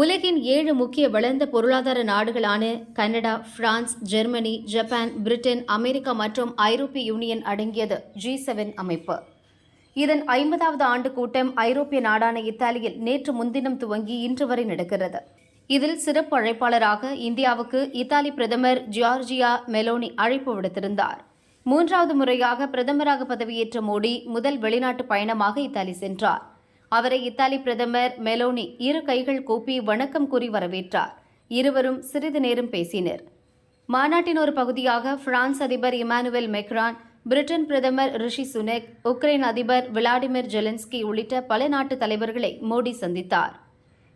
உலகின் ஏழு முக்கிய வளர்ந்த பொருளாதார நாடுகளான Canada France Germany Japan Britain America மற்றும் ஐரோப்பிய யூனியன் அடங்கியது ஜி செவன் அமைப்பு. இதன் ஐம்பதாவது ஆண்டு கூட்டம் ஐரோப்பிய நாடான இத்தாலியில் நேற்று முன்தினம் துவங்கி இன்று வரை நடக்கிறது. இதில் சிறப்பு அழைப்பாளராக இந்தியாவுக்கு இத்தாலி பிரதமர் ஜியார்ஜியா மெலோனி அழைப்பு விடுத்திருந்தார். மூன்றாவது முறையாக பிரதமராக பதவியேற்ற மோடி முதல் வெளிநாட்டு பயணமாக இத்தாலி சென்றார். அவரை இத்தாலி பிரதமர் மெலோனி இரு கைகள் கூப்பி வணக்கம் கூறி வரவேற்றார். இருவரும் சிறிது நேரம் பேசினர். மாநாட்டின் ஒரு பகுதியாக பிரான்ஸ் அதிபர் இமானுவேல் மெக்ரான் பிரிட்டன் பிரதமர் ரிஷி சுனக் உக்ரைன் அதிபர் விளாடிமிர் ஜெலன்ஸ்கி உள்ளிட்ட பல நாட்டு தலைவர்களை மோடி சந்தித்தார்.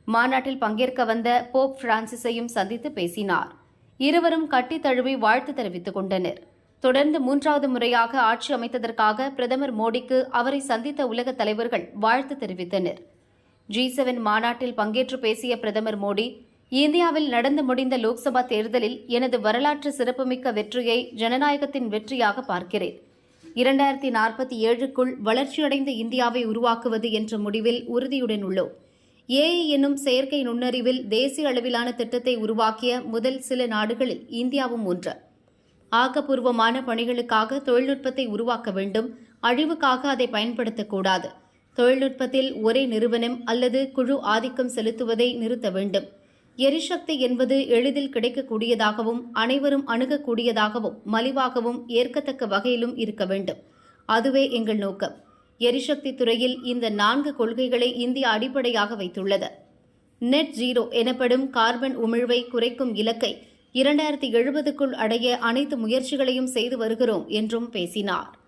மாநாட்டில் பங்கேற்க வந்த போப் பிரான்சிஸையும் சந்தித்து பேசினார். இருவரும் கட்டி தழுவி வாழ்த்து தெரிவித்துக் கொண்டனர். தொடர்ந்து மூன்றாவது முறையாக ஆட்சி அமைத்ததற்காக பிரதமர் மோடிக்கு அவரை சந்தித்த உலக தலைவர்கள் வாழ்த்து தெரிவித்தனர். ஜி செவன் மாநாட்டில் பங்கேற்று பேசிய பிரதமர் மோடி இந்தியாவில் நடந்து முடிந்த லோக்சபா தேர்தலில் எனது வரலாற்று சிறப்புமிக்க வெற்றியை ஜனநாயகத்தின் வெற்றியாக பார்க்கிறேன். இரண்டாயிரத்தி நாற்பத்தி ஏழுக்குள் வளர்ச்சியடைந்த இந்தியாவை உருவாக்குவது என்ற முடிவில் உறுதியுடன் உள்ளோம். ஏஐ என்னும் செயற்கை நுண்ணறிவில் தேசிய அளவிலான திட்டத்தை உருவாக்கிய முதல் சில நாடுகளில் இந்தியாவும் ஒன்று. ஆக்கப்பூர்வமான பணிகளுக்காக தொழில்நுட்பத்தை உருவாக்க வேண்டும். அழிவுக்காக அதை பயன்படுத்தக்கூடாது. தொழில்நுட்பத்தில் ஒரே நிறுவனம் அல்லது குழு ஆதிக்கம் செலுத்துவதை நிறுத்த வேண்டும். எரிசக்தி என்பது எளிதில் கிடைக்கக்கூடியதாகவும் அனைவரும் அணுகக்கூடியதாகவும் மலிவாகவும் ஏற்கத்தக்க வகையிலும் இருக்க வேண்டும். அதுவே எங்கள் நோக்கம். எரிசக்தி துறையில் இந்த நான்கு கொள்கைகளை இந்தியா அடிப்படையாக வைத்துள்ளது. நெட் ஜீரோ எனப்படும் கார்பன் உமிழ்வை குறைக்கும் இலக்கை இரண்டாயிரத்தி எழுபதுக்குள் அடைய அனைத்து முயற்சிகளையும் செய்து வருகிறோம் என்றும் பேசினார்.